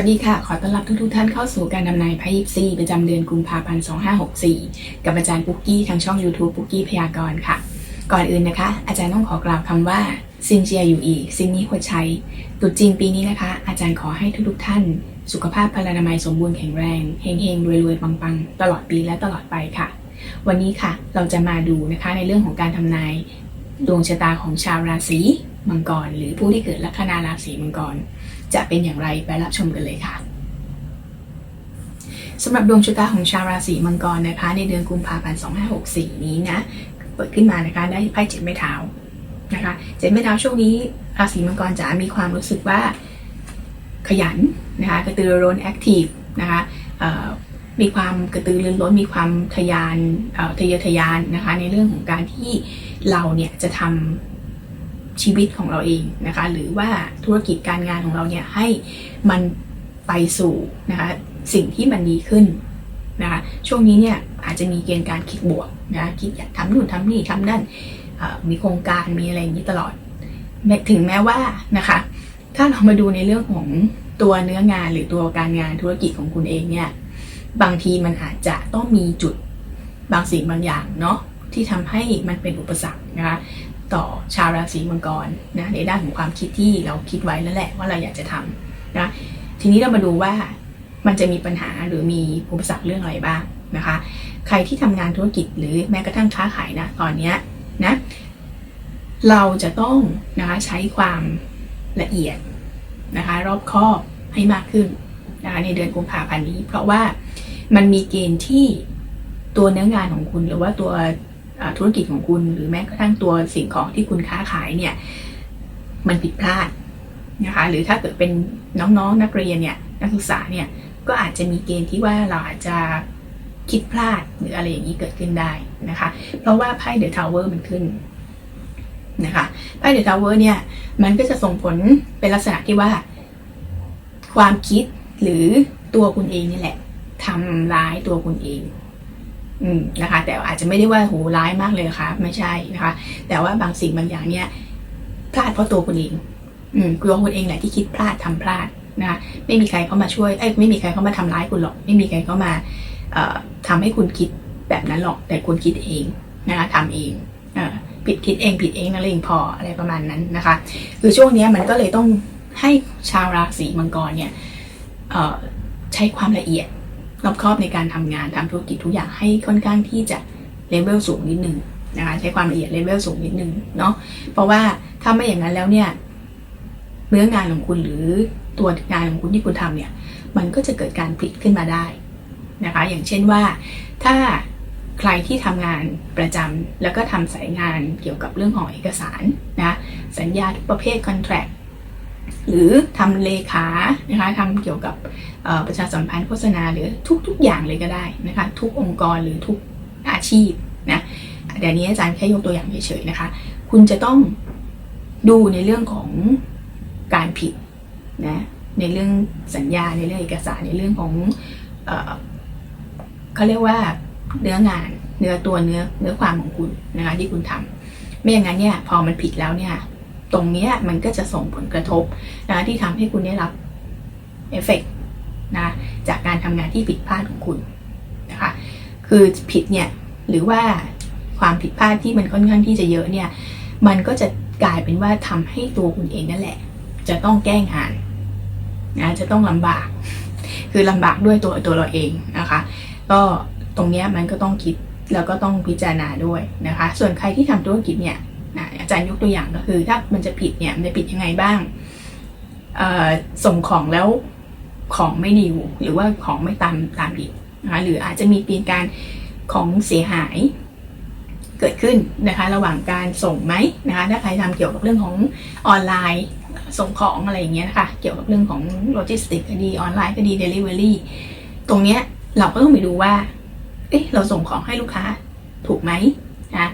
วัสดีค่ะ ขอต้อนรับทุกทท่านเข้าสู่การดำนายไพ่ยิปซีประจำเดือนกุมภาพันธ์ 2564 กับอาจารย์ปุ๊กกี้ทางช่อง YouTube ปุ๊กกี้พยากรณ์ค่ะ ก่อนอื่นนะคะ อาจารย์ต้องขอกล่าวคำว่าซินเจียอยู่อีกซินนี้ควรใช้ตรุษจีนปีนี้นะคะ อาจารย์ขอให้ทุกๆท่าน สุขภาพพลานามัยสมบูรณ์แข็งแรงเฮงเฮงรวยรวยปังปังๆ ตลอดปีและตลอดไปค่ะ วันนี้ค่ะ เราจะมาดูนะคะในเรื่องของการทำนายดวงชะตาของชาวราศีมังกร หรือผู้ที่เกิดลัคนาราศีมังกร จะเป็นอย่างไรไปรับชมกันเลยค่ะสำหรับดวงชะตาของชาวราศีมังกรนะคะในเดือนกุมภาพันธ์2564 นี้นะ เปิดขึ้นมานะคะได้ไพ่เจ็ดไม้เท้านะคะเจ็ดไม้เท้าช่วงนี้ราศีมังกรจะมีความรู้สึกว่าขยันนะคะกระตือรือร้นแอคทีฟนะคะมีความกระตือรือร้นมีความทะยานเอ่อทะเยอทะยานนะคะในเรื่องของการที่เราเนี่ยจะทำ ชีวิตของเราเองนะคะ หรือว่าธุรกิจการงานของเราเนี่ยให้มันไปสู่นะคะสิ่งที่มันดีขึ้นนะคะช่วงนี้เนี่ยอาจจะมีเกณฑ์การคิดบวกนะคิดอยากทำนู่นทำนี่ทำนั่นมีโครงการมีอะไรอย่างนี้ตลอด ถึงแม้ว่านะคะ ถ้าเรามาดูในเรื่องของตัวเนื้องานหรือตัวการงานธุรกิจของคุณเองเนี่ยบางทีมันอาจจะต้องมีจุดบางสิ่งบางอย่างเนาะที่ทำให้มันเป็นอุปสรรคนะคะ ต่อชาวราศีมังกรนะในด้านของความคิดที่เราคิดไว้แล้วแหละว่าเราอยากจะทำนะทีนี้เรามาดูว่ามันจะมีปัญหาหรือมีอุปสรรคเรื่องอะไรบ้างนะคะ ใครที่ทำงานธุรกิจหรือแม้กระทั่งค้าขายนะตอนนี้นะเราจะต้องนะคะใช้ความละเอียดนะคะรอบคอบให้มากขึ้นนะคะในเดือนกุมภาพันธ์นี้ เพราะว่ามันมีเกณฑ์ที่ตัวเนื้องานของคุณหรือว่าตัว ธุรกิจของคุณ หรือแม้กระทั่งตัวสิ่งของที่คุณค้าขายเนี่ย มันผิดพลาดนะคะ หรือถ้าเกิดเป็นน้องๆนักเรียนเนี่ย นักศึกษาเนี่ย ก็อาจจะมีเกณฑ์ที่ว่าเราอาจจะคิดพลาดหรืออะไรอย่างนี้เกิดขึ้นได้นะคะ เพราะว่าไพ่เดอะทาวเวอร์มันขึ้นนะคะไพ่เดอะทาวเวอร์เนี่ย มันก็จะส่งผลเป็นลักษณะที่ว่า ความคิดหรือตัวคุณเองนี่แหละทำร้ายตัวคุณเอง อืมนะคะ แต่อาจจะไม่ได้ว่าโหร้ายมากเลยนะคะไม่ใช่นะคะ แต่ว่าบางสิ่งบางอย่างเนี่ยพลาดเพราะตัวคุณเอง อืมตัวคุณเองแหละที่คิดพลาดทำพลาดนะคะไม่มีใครเข้ามาช่วยเอ้ยไม่มีใครเข้ามาทำร้ายคุณหรอก ไม่มีใครเข้ามาเอ่อทำให้คุณคิดแบบนั้นหรอก แต่คุณคิดเองนะคะทำเองเออผิดคิดเองผิดเองนั่นเองพออะไรประมาณนั้นนะคะ คือช่วงนี้มันก็เลยต้องให้ชาวราศีมังกรเนี่ยเอ่อใช้ความละเอียด รอบคอบในการทำงานทำธุรกิจทุกอย่างให้ค่อนข้างที่จะเลเวลสูงนิดนึงนะคะใช้ความละเอียดเลเวลสูงนิดนึงเนาะเพราะว่าถ้าไม่อย่างนั้นแล้วเนี่ยเนื้องานของคุณหรือตัวงานของคุณที่คุณทำเนี่ย มันก็จะเกิดการผิดขึ้นมาได้นะคะ อย่างเช่นว่า ถ้าใครที่ทำงานประจำแล้วก็ทำสายงานเกี่ยวกับเรื่องของเอกสารนะสัญญาทุกประเภทคอนแท c t หรือทำเลขานะคะทำเกี่ยวกับประชาสัมพันธ์โฆษณาหรือทุกๆอย่างเลยก็ได้นะคะ ทุกองค์กรหรือทุกอาชีพนะเดี๋ยวนี้อาจารย์แค่ยกตัวอย่างเฉยๆนะคะ คุณจะต้องดูในเรื่องของการผิดนะในเรื่องสัญญาในเรื่องเอกสารในเรื่องของเออเขาเรียกว่าเนื้องานเนื้อตัวเนื้อเนื้อความของคุณนะคะที่คุณทำไม่อย่างนั้นเนี่ยพอมันผิดแล้วเนี่ย ตรงนี้มันก็จะส่งผลกระทบนะที่ทำให้คุณได้รับเอฟเฟกต์นะจากการทำงานที่ผิดพลาดของคุณนะคะคือผิดเนี่ยหรือว่าความผิดพลาดที่มันค่อนข้างที่จะเยอะเนี่ยมันก็จะกลายเป็นว่าทำให้ตัวคุณเองนั่นแหละ จะต้องแก้งานนะจะต้องลำบาก คือลำบากด้วยตัวตัวเราเองนะคะก็ตรงนี้มันก็ต้องคิดแล้วก็ต้องพิจารณาด้วยนะคะ ส่วนใครที่ทำธุรกิจเนี่ย อาจารย์ยกตัวอย่างก็คือ ถ้ามันจะผิดเนี่ยมันจะผิดยังไงบ้างส่งของแล้วของไม่ดีหรือว่าของไม่ตามตามผิดนะคะหรืออาจจะมีเปลี่ยนการของเสียหายเกิดขึ้นนะคะ ระหว่างการส่งไหมนะคะ ถ้าใครทำเกี่ยวกับเรื่องของออนไลน์ส่งของอะไรอย่างเงี้ยนะคะเกี่ยวกับเรื่องของโลจิสติกก็ดีออนไลน์ก็ดีเดลิเวอรี่ตรงเนี้ยเราก็ต้องไปดูว่า เอ๊ะเราส่งของให้ลูกค้าถูกไหมนะ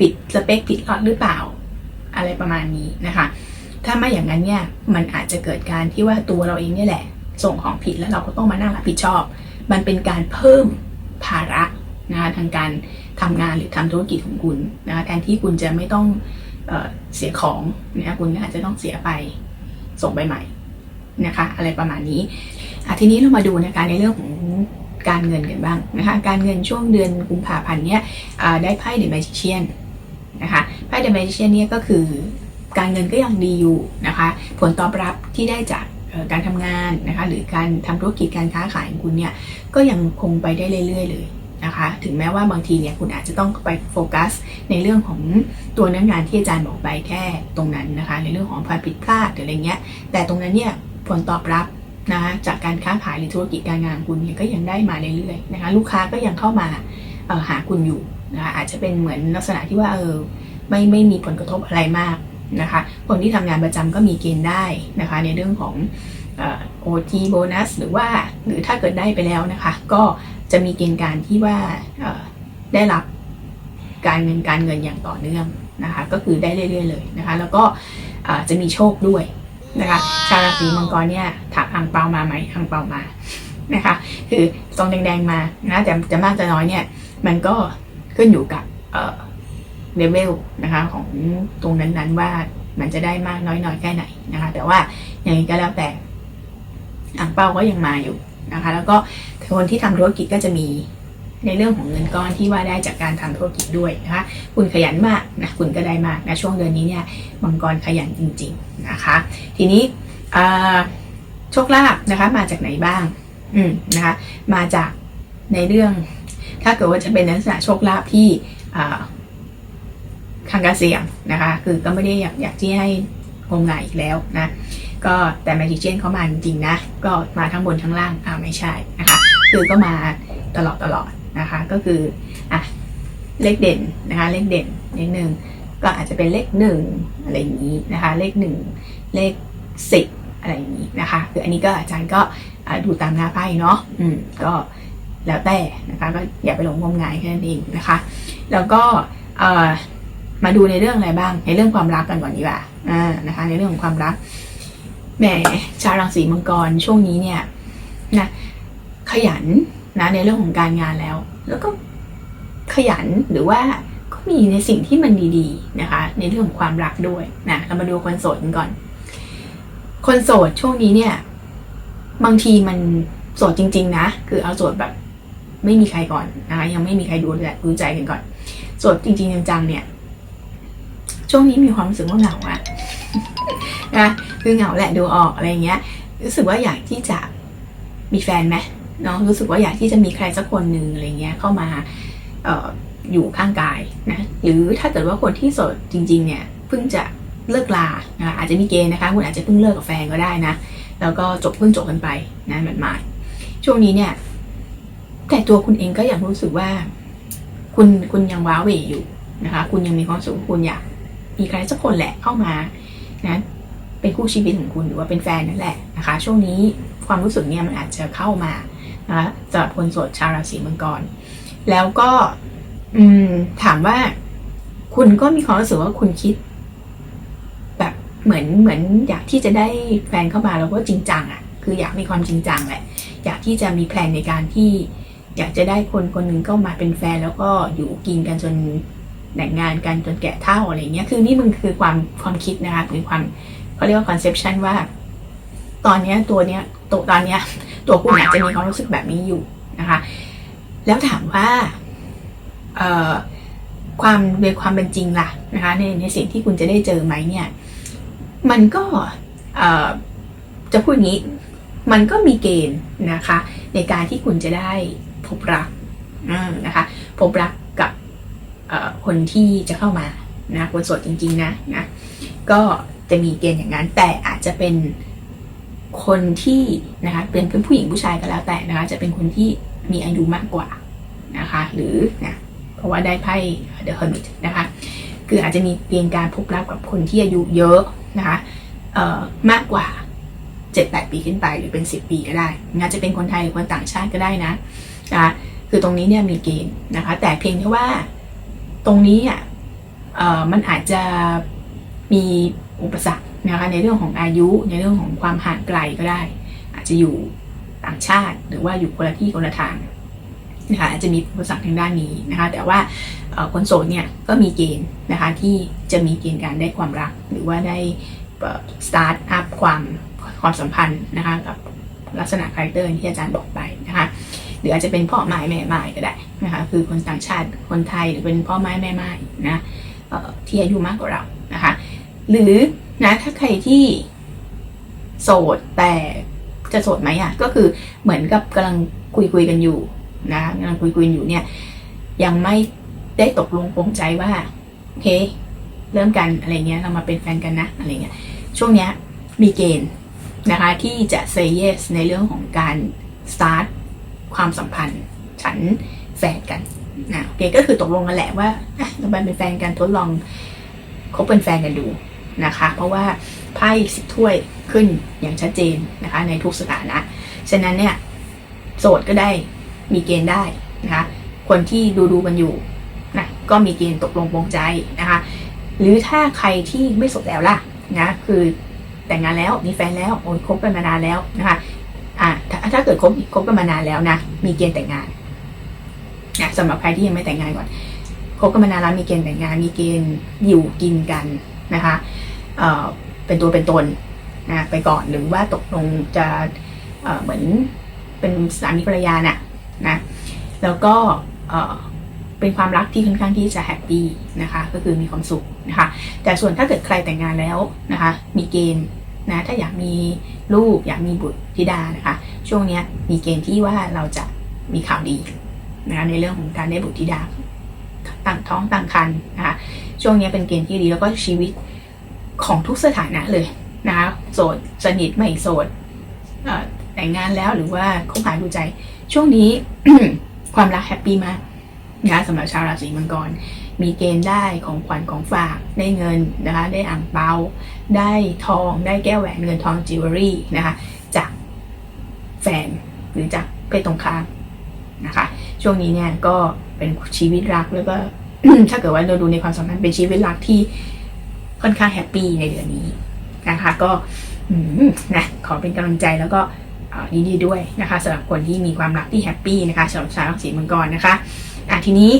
ปิดสเปคผิดล็อตหรือเปล่า อะไรประมาณนี้นะคะ ถ้าไม่อย่างนั้นเนี่ยมันอาจจะเกิดการที่ว่าตัวเราเองเนี่ยแหละ ส่งของผิดแล้วเราก็ต้องมานั่งรับผิดชอบ มันเป็นการเพิ่มภาระนะคะทางการทำงานหรือทำธุรกิจของคุณนะคะแทนที่คุณจะไม่ต้องเออเสียของนะคุณอาจจะต้องเสียไปส่งไปใหม่นะคะ อะไรประมาณนี้อทีนี้เรามาดูนะคะในเรื่องของการเงินกันบ้างนะคะ การเงินช่วงเดือนกุมภาพันธ์เนี้ยได้ไพ่เดอะแมจิเชียน นะคะไพ่เดอะแมจิเชียนเนี่ยก็คือการเงินก็ยังดีอยู่นะคะ ผลตอบรับที่ได้จากการทำงานนะคะ หรือการทำธุรกิจการค้าขายของคุณเนี่ยก็ยังคงไปได้เรื่อย ๆ เลยนะคะ ถึงแม้ว่าบางทีเนี่ยคุณอาจจะต้องไปโฟกัส ในเรื่องของตัวเนื้องานที่อาจารย์บอกไปแค่ตรงนั้นนะคะ ในเรื่องของความผิดพลาดหรืออะไรเงี้ย แต่ตรงนั้นเนี่ยผลตอบรับนะคะจากการค้าขายหรือธุรกิจการงานคุณเนี่ยก็ยังได้มาเรื่อยๆนะคะ ลูกค้าก็ยังเข้ามาหาคุณอยู่ นะคะอาจจะเป็นเหมือนลักษณะที่ว่าเออไม่ไม่มีผลกระทบอะไรมากนะคะคนที่ทำงานประจำก็มีเกณฑ์ได้นะคะในเรื่องของโอทีโบนัสหรือว่าหรือถ้าเกิดได้ไปแล้วนะคะ ก็จะมีเกณฑ์การที่ว่าได้รับการเงินการเงินอย่างต่อเนื่องนะคะก็คือได้เรื่อยๆเลยนะคะแล้วก็จะมีโชคด้วยนะคะชาวราศีมังกรเนี่ยถามอังเปามาไหมอังเปามานะคะคือซองแดงๆมานะแต่จะมากจะน้อยเนี่ยมันก็ ขึ้นอยู่กับเลเวลนะคะของตรงนั้นๆว่ามันจะได้มากน้อยน้อยแค่ไหนนะคะ แต่ว่าอย่างนี้ก็แล้วแต่อ่างเปาก็ยังมาอยู่นะคะ แล้วก็คนที่ทำธุรกิจก็จะมีในเรื่องของเงินก้อนที่ว่าได้จากการทำธุรกิจด้วยนะคะคุณขยันมากนะคุณก็ได้มากนะช่วงเดือนนี้เนี่ยมังกรขยันจริง ๆนะคะ ทีนี้โชคลาภนะคะ มาจากไหนบ้าง อืมนะคะ มาจากในเรื่อง ถ้าเกิดว่าจะเป็นลักษณะโชคลาภที่อ่าทางการเสี่ยงนะคะ คือก็ไม่ได้อยากอยากที่ให้งมงายอีกแล้วนะ ก็แต่แมจิเชียนเขามาจริงๆนะ ก็มาทั้งบนทั้งล่างอ่าไม่ใช่นะคะ คือก็มาตลอดตลอดนะคะ ก็คืออะเลขเด่นนะคะ เลขเด่นเลขหนึ่งก็อาจจะเป็นเลขหนึ่งอะไรอย่างนี้นะคะ เลขหนึ่งเลขสิบอะไรอย่างนี้นะคะ คืออันนี้ก็อาจารย์ก็ดูตามหน้าไพ่เนาะ อืม ก็ แล้วแต่นะคะก็อย่าไปหลงงมงายแค่นั้นเองนะคะ แล้วก็มาดูในเรื่องอะไรบ้าง ในเรื่องความรักกันก่อนดีกว่าอ่านะคะ ในเรื่องของความรักแหมชาวราศีมังกรช่วงนี้เนี่ยนะขยันนะในเรื่องของการงานแล้ว แล้วก็ขยันหรือว่าก็มีในสิ่งที่มันดีๆนะคะ ในเรื่องของความรักด้วยนะเรามาดูคนโสดกันก่อน คนโสดช่วงนี้เนี่ย บางทีมันโสดจริง ๆ นะ คือเอาโสดแบบ ไม่มีใครก่อนนะคะยังไม่มีใครดูแลดูใจกันก่อนโสดจริงๆจังๆเนี่ย ช่วงนี้มีความรู้สึกว่าเหงาอะนะคือเหงาแหละดูออกอะไรเงี้ย รู้สึกว่าอยากที่จะมีแฟนไหมเนาะรู้สึกว่าอยากที่จะมีใครสักคนหนึ่งอะไรเงี้ยเข้ามาเอ่ออยู่ข้างกายนะหรือถ้าเกิดว่าคนที่โสดจริง ๆ เนี่ยเพิ่งจะเลิกลานะอาจจะมีเกณฑ์นะคะ คุณอาจจะเพิ่งเลิกกับแฟนก็ได้นะ แล้วก็จบเพิ่งจบกันไปนะหมาดๆช่วงนี้เนี่ย แต่ตัวคุณเองก็ยังรู้สึกว่า คุณคุณยังว้าเหวอยู่นะคะ คุณยังมีความสุขคุณอยากมีใครสักคนแหละเข้ามานะเป็นคู่ชีวิตของคุณหรือว่าเป็นแฟนนั่นแหละนะคะ ช่วงนี้ความรู้สึกเนี่ยมันอาจจะเข้ามานะคะสำหรับคนโสดชาวราศีมังกร แล้วก็อืมถามว่า คุณก็มีความรู้สึกว่าคุณคิด แบบเหมือนเหมือนอยากที่จะได้แฟนเข้ามาแล้วก็จริงจังอะ่ะ คืออยากมีความจริงจังแหละอยากที่จะมีแพลนในการที่ อยากจะได้คนคนหนึ่งเข้ามาเป็นแฟนแล้วก็อยู่กินกันจนแต่งงานกันจนแก่เฒ่าอะไรเงี้ยคือนี่มันคือความความคิดนะคะหรือความเขาเรียกว่า conception ว่า ตอนเนี้ยตัวเนี้ยตัวตอนเนี้ย ตัวคุณอาจจะมีความรู้สึกแบบนี้อยู่นะคะ แล้วถามว่าเอ่อความในความเป็นจริงล่ะนะคะในในสิ่งที่คุณจะได้เจอไหมเนี่ย มันก็เอ่อจะพูดงี้ มันก็มีเกณฑ์นะคะ ในการที่คุณจะได้ พบรักนะคะพบรักกับคนที่จะเข้ามานะคนโสดจริงๆนะนะก็จะมีเกณฑ์อย่างนั้น แต่อาจจะเป็นคนที่นะคะเป็นเป็นผู้หญิงผู้ชายก็แล้วแต่นะคะจะเป็นคนที่มีอายุมากกว่านะคะหรือนะเพราะว่าได้ไพ่ The Hermit นะคะคืออาจจะมีเกณฑ์การพบรักกับคนที่อายุเยอะนะคะมากกว่า 7-8 ปีขึ้นไปหรือเป็น 10 ปีก็ได้อาจจะเป็นคนไทยหรือคนต่างชาติก็ได้นะ นะคือตรงนี้เนี่ยมีเกณฑ์นะคะ แต่เพียงแค่ว่าตรงนี้อะเอ่อมันอาจจะมีอุปสรรคนะคะในเรื่องของอายุในเรื่องของความห่างไกลก็ได้ อาจจะอยู่ต่างชาติหรือว่าอยู่คนละที่คนละทางนะคะอาจจะมีอุปสรรคทางด้านนี้นะคะ แต่ว่าคนโสดเนี่ยก็มีเกณฑ์นะคะที่จะมีเกณฑ์การได้ความรัก หรือว่าได้สตาร์ทอัพความความสัมพันธ์นะคะกับลักษณะคาแรคเตอร์ที่อาจารย์บอกไปนะคะ หรืออาจจะเป็นพ่อไม้แม่ไม้ก็ได้นะคะคือคนต่างชาติคนไทยหรือเป็นพ่อไม้แม่ไม้นะเอ่อที่อายุมากกว่าเรานะคะหรือนะถ้าใครที่โสดแต่จะโสดไหมอะก็คือเหมือนกับกำลังคุยคุยกันอยู่นะกำลังคุยคุยอยู่เนี่ยยังไม่ได้ตกลงปรงใจว่าโอเคเริ่มกันอะไรเงี้ยเรามาเป็นแฟนกันนะอะไรเงี้ยช่วงเนี้ยมีเกณฑ์นะคะที่จะ say yes ในเรื่องของการ start ความสัมพันธ์ ฉันแฟนกันนะโอเคก็คือตกลงกันแหละว่าเราเป็นแฟนกันทดลองคบเป็นแฟนกันดูนะคะ เพราะว่าไพ่สิบถ้วยขึ้นอย่างชัดเจนนะคะ ในทุกสถานะ ฉะนั้นเนี่ยโสดก็ได้มีเกณฑ์ได้นะคะคนที่ดูดูกันอยู่นะก็มีเกณฑ์ตกลงปรงใจนะคะ หรือถ้าใครที่ไม่โสดแล้วล่ะนะคือแต่งงานแล้วมีแฟนแล้วโอ้ยคบกันมานานแล้วนะคะ อ่าถ้าถ้าเกิดคบคบกันมานานแล้วนะมีเกณฑ์แต่งงานนะสำหรับใครที่ยังไม่แต่งงานก่อนคบกันมานานแล้วมีเกณฑ์แต่งงาน มีเกณฑ์อยู่กินกันนะคะเอ่อเป็นตัวเป็นตนนะไปก่อนหรือว่าตกลงจะเอ่อเหมือนเป็นสามีภรรยาน่ะนะแล้วก็เอ่อเป็นความรักที่ค่อนข้างที่จะแฮปปี้นะคะ ก็คือมีความสุขนะคะ แต่ส่วนถ้าเกิดใครแต่งงานแล้วนะคะ มีเกณฑ์ นะถ้าอยากมีลูกอยากมีบุตรธิดานะคะ ช่วงนี้มีเกณฑ์ที่ว่าเราจะมีข่าวดีนะคะในเรื่องของการได้บุตรธิดาตั้งท้องตั้งครรภ์นะคะช่วงนี้เป็นเกณฑ์ที่ดีแล้วก็ชีวิตของทุกสถานะเลยนะคะโสดสนิทไม่โสดแต่งงานแล้วหรือว่าคบหาดูใจ ช่วงนี้ความรักแฮปปี้มากนะคะสำหรับชาวราศีมังกร มีเกณฑ์ได้ของขวัญของฝากได้เงินนะคะได้อ่างเปา ได้ทองได้แก้วแหวนเงินทองจิวเวลรี่นะคะจากแฟนหรือจากเพศตรงข้ามนะคะช่วงนี้เนี่ยก็เป็นชีวิตรักแล้วก็ถ้าเกิดว่าเราดูในความสัมพันธ์เป็นชีวิตรักที่ค่อนข้างแฮปปี้ในเดือนนี้นะคะก็นะขอเป็นกำลังใจแล้วก็เอ่อยินดีด้วยนะคะสำหรับคนที่มีความรักที่แฮปปี้นะคะสำหรับชาวราศีมังกรนะคะอะทีนี้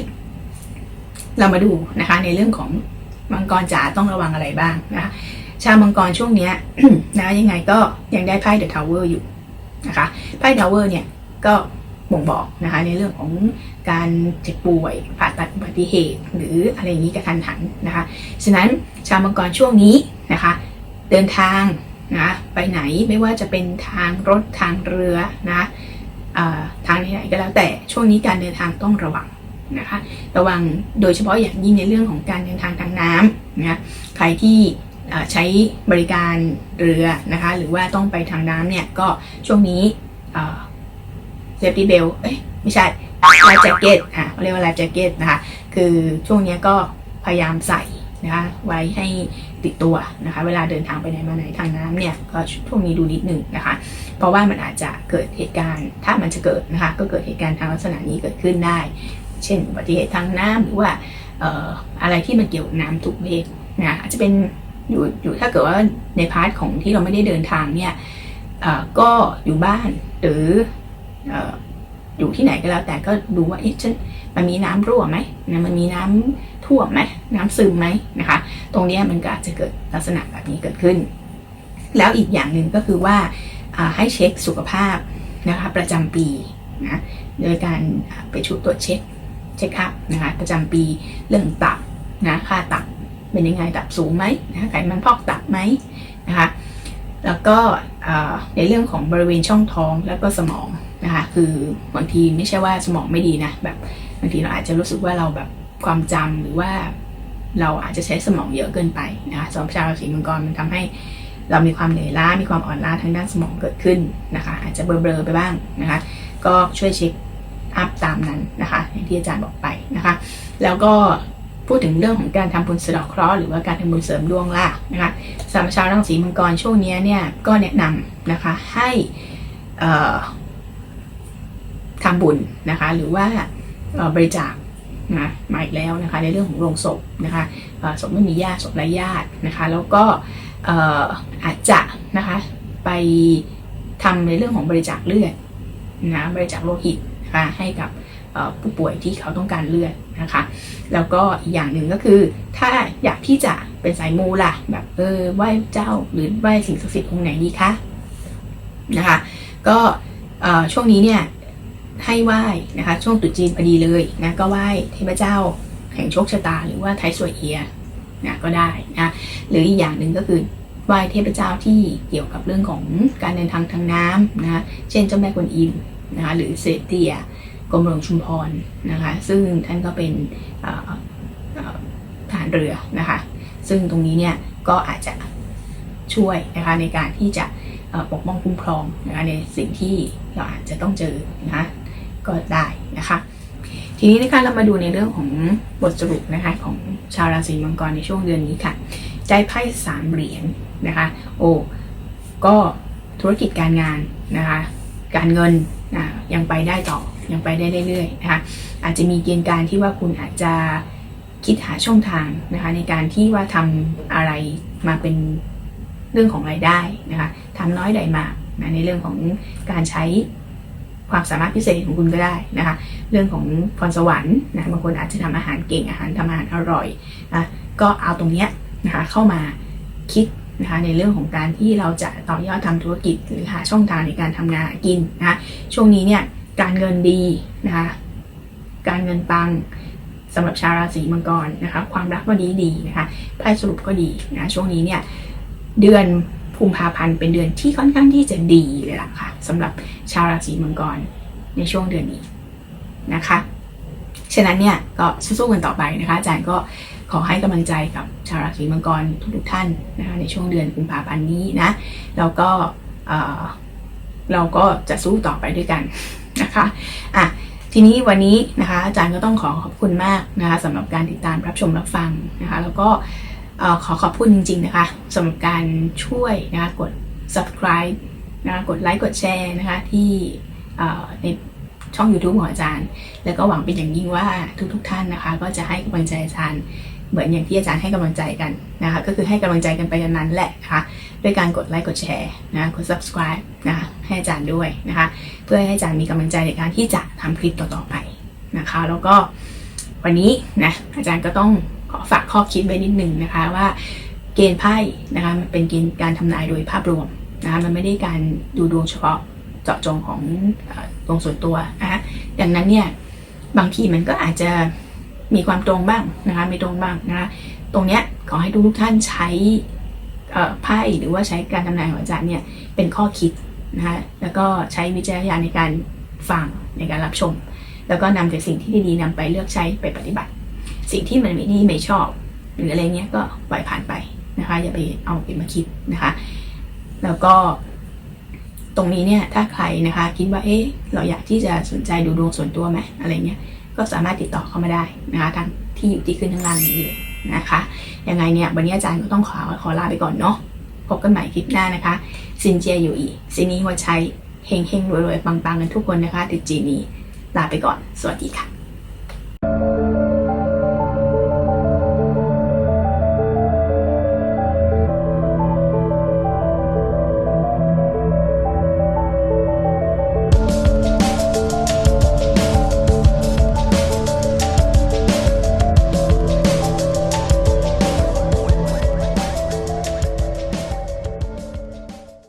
เรามาดูนะคะ ในเรื่องของมังกรจ๋าต้องระวังอะไรบ้างนะคะชาวมังกรช่วงนี้นะยังไงก็ยังได้ไพ่เดอะทาวเวอร์อยู่นะคะไพ่ทาวเวอร์เนี่ยก็บ่งบอกนะคะในเรื่องของการเจ็บป่วยผ่าตัดอุบัติเหตุ หรืออะไรอย่างนี้กระทันหันนะคะฉะนั้นชาวมังกรช่วงนี้นะคะ เดินทางนะไปไหนไม่ว่าจะเป็นทางรถทางเรือนะอ่าทางไหนก็แล้วแต่ช่วงนี้การเดินทางต้องระวัง นะคะ ระวังโดยเฉพาะอย่างยิ่งในเรื่องของการเดินทางทางน้ำนะคะใครที่ใช้บริการเรือนะคะ หรือว่าต้องไปทางน้ำเนี่ยก็ช่วงนี้เซฟตี้เบลเอ้ยไม่ใช่ลายแจ็คเก็ตอะเขาเรียกว่าลายแจ็คเก็ตนะคะ คือช่วงนี้ก็พยายามใส่นะคะไว้ให้ติดตัวนะคะ เวลาเดินทางไปไหนมาไหนทางน้ำเนี่ยก็ช่วงนี้ดูนิดหนึ่งนะคะ เพราะว่ามันอาจจะเกิดเหตุการณ์ถ้ามันจะเกิดนะคะ ก็เกิดเหตุการณ์ทางลักษณะนี้เกิดขึ้นได้ เช่นอุบัติเหตุทางน้ำหรือว่าเอ่ออะไรที่มันเกี่ยวน้ำทุกเพศนะอาจจะเป็นอยู่อยู่ถ้าเกิดว่าในพาร์ทของที่เราไม่ได้เดินทางเนี่ยเอ่อก็อยู่บ้านหรือเอ่ออยู่ที่ไหนก็แล้วแต่ก็ดูว่าเอ๊ะฉันมันมีน้ำรั่วไหมนะมันมีน้ำท่วมไหมน้ำซึมไหมนะคะ ตรงนี้มันก็อาจจะเกิดลักษณะแบบนี้เกิดขึ้น แล้วอีกอย่างหนึ่งก็คือว่าให้เช็คสุขภาพนะคะประจำปีนะโดยการไปชุดตรวจเช็ค เช็คอัพนะคะประจำปีเรื่องตับนะค่าตับเป็นยังไงตับสูงไหมนะคะไขมันพอกตับไหมนะคะแล้วก็ในเรื่องของบริเวณช่องท้องแล้วก็สมองนะคะคือบางทีไม่ใช่ว่าสมองไม่ดีนะแบบบางทีเราอาจจะรู้สึกว่าเราแบบความจำหรือว่าเราอาจจะใช้สมองเยอะเกินไปนะคะสำหรับชาวราศีมังกรมันทำให้เรามีความเหนื่อยล้า มีความอ่อนล้าทางด้านสมองเกิดขึ้นนะคะ อาจจะเบลอๆไปบ้างนะคะ ก็ช่วยเช็ค อัพตามนั้นนะคะอย่างที่อาจารย์บอกไปนะคะ แล้วก็พูดถึงเรื่องของการทำบุญสะเดอกเคราะห์หรือว่าการทำบุญเสริมดวงล่ะนะคะสำหรับชาวราศีมังกรช่วงนี้เนี่ยก็แนะนำนะคะให้เอ่อทำบุญนะคะหรือว่าบริจาคนะมาอีกแล้วนะคะในเรื่องของโรงศพนะคะศพไม่มีญาติศพไร้ญาตินะคะแล้วก็เอ่ออาจจะนะคะไปทำในเรื่องของบริจาคเลือดนะบริจาคโลหิต นะคะให้กับผู้ป่วยที่เขาต้องการเลือดนะคะ แล้วก็อีกอย่างหนึ่งก็คือ ถ้าอยากที่จะเป็นสายมูล่ะ แบบเออไหว้เจ้าหรือไหว้สิ่งศักดิ์สิทธิ์องค์ไหนดีคะนะคะ ก็ช่วงนี้เนี่ยให้ไหว้นะคะ ช่วงตรุษจีนพอดีเลยนะก็ไหว้เทพเจ้าแห่งโชคชะตา หรือว่าไทยสวยเอียนะก็ได้นะหรืออีกอย่างหนึ่งก็คือไหว้เทพเจ้าที่เกี่ยวกับเรื่องของการเดินทางทางน้ำนะเช่นเจ้าแม่กวนอิม นะคะหรือเสด็จเตียกรมหลวงชุมพรนะคะซึ่งท่านก็เป็นเอ่อเอ่อทหารเรือนะคะซึ่งตรงนี้เนี่ยก็อาจจะช่วยนะคะในการที่จะปกป้องคุ้มครองนะคะในสิ่งที่เราอาจจะต้องเจอนะคะก็ได้นะคะทีนี้นะคะเรามาดูในเรื่องของบทสรุปนะคะของชาวราศีมังกรในช่วงเดือนนี้ค่ะ ใจไพ่สามเหรียญนะคะโอ้ก็ธุรกิจการงานนะคะการเงิน นะยังไปได้ต่อยังไปได้เรื่อยๆนะคะอาจจะมีเกณฑ์การที่ว่าคุณอาจจะคิดหาช่องทางนะคะในการที่ว่าทำอะไรมาเป็นเรื่องของรายได้นะคะทำน้อยได้มากนะในเรื่องของการใช้ความสามารถพิเศษของคุณก็ได้นะคะ เรื่องของพรสวรรค์นะบางคนอาจจะทำอาหารเก่งอาหารทำอาหารอร่อยนะก็เอาตรงเนี้ยนะคะเข้ามาคิด นะคะในเรื่องของการที่เราจะต่อยอดทำธุรกิจ หรือหาช่องทางในการทำงานกินนะคะช่วงนี้เนี่ยการเงินดีนะคะการเงินปังสำหรับชาวราศีมังกรนะคะความรักก็ดีดีนะคะไพ่สรุปก็ดีนะช่วงนี้เนี่ยเดือนกุมภาพันธ์เป็นเดือนที่ค่อนข้างที่จะดีเลยล่ะค่ะสำหรับชาวราศีมังกรในช่วงเดือนนี้นะคะ ฉะนั้นเนี่ยก็สู้ๆกันต่อไปนะคะอาจารย์ก็ ขอให้กำลังใจกับชาวราศีมังกรทุกๆท่านนะคะในช่วงเดือนกุมภาพันธ์นี้นะแล้วก็เราก็จะสู้ต่อไปด้วยกันนะคะอะทีนี้วันนี้นะคะอาจารย์ก็ต้องขอขอบคุณมากนะคะสำหรับการติดตามรับชมรับฟังนะคะแล้วก็ขอขอบคุณจริง ๆ นะคะสำหรับการช่วยนะคะกด subscribe นะคะกดไลค์กดแชร์นะคะที่ในช่อง YouTube ของอาจารย์ แล้วก็หวังเป็นอย่างยิ่งว่าทุกๆทท่านนะคะ ก็จะให้กำลังใจอาจารย์ เหมือนอย่างที่อาจารย์ให้กำลังใจกันนะคะก็คือให้กำลังใจกันไปอย่างนั้นแหละนะคะด้วยการกดไลค์กดแชร์นะกด subscribe นะคะให้อาจารย์ด้วยนะคะเพื่อให้อาจารย์มีกำลังใจในการที่จะทำคลิปต่อๆไปนะคะแล้วก็วันนี้นะอาจารย์ก็ต้องขอฝากข้อคิดไว้นิดนึงนะคะว่าเกณฑ์ไพ่นะคะมันเป็นเกณฑ์การทำนายโดยภาพรวมนะคะมันไม่ได้การดูดวงเฉพาะเจาะจงของอ่อดวงส่วนตัวนะคะดังนั้นเนี่ยบางทีมันก็อาจจะ มีความตรงบ้างนะคะม่ตรงบ้างนะคะตรงเนี้ยขอให้ทุกท่านใช้ไพ่หรือว่าใช้การทำนายของอาจารย์เนี่ยเป็นข้อคิดนะคะแล้วก็ใช้วิจารณญาณในการฟังในการรับชม แล้วก็นำแต่สิ่งที่ดีๆนำไปเลือกใช้ไปปฏิบัติ สิ่งที่มันไม่ดีไม่ชอบ หรืออะไรเงี้ยก็ปล่อยผ่านไปนะคะอย่าไปเอาไปมาคิดนะคะ แล้วก็ตรงนี้เนี่ยถ้าใครนะคะคิดว่าเอ๊ะเราอยากที่จะสนใจดูดวงส่วนตัวไหมอะไรเงี้ย ก็สามารถติดต่อเข้ามาได้นะคะทางที่อยู่ที่ขึ้นข้างล่างนี้เลยนะคะยังไงเนี่ยวันนี้อาจารย์ก็ต้องขอขอลาไปก่อนเนาะพบกันใหม่คลิปหน้านะคะซินเจียอยู่อีซินีหัวชัยเฮงเฮงรวยๆปังๆกันทุกคนนะคะติดจีนี้ลาไปก่อน สวัสดีค่ะ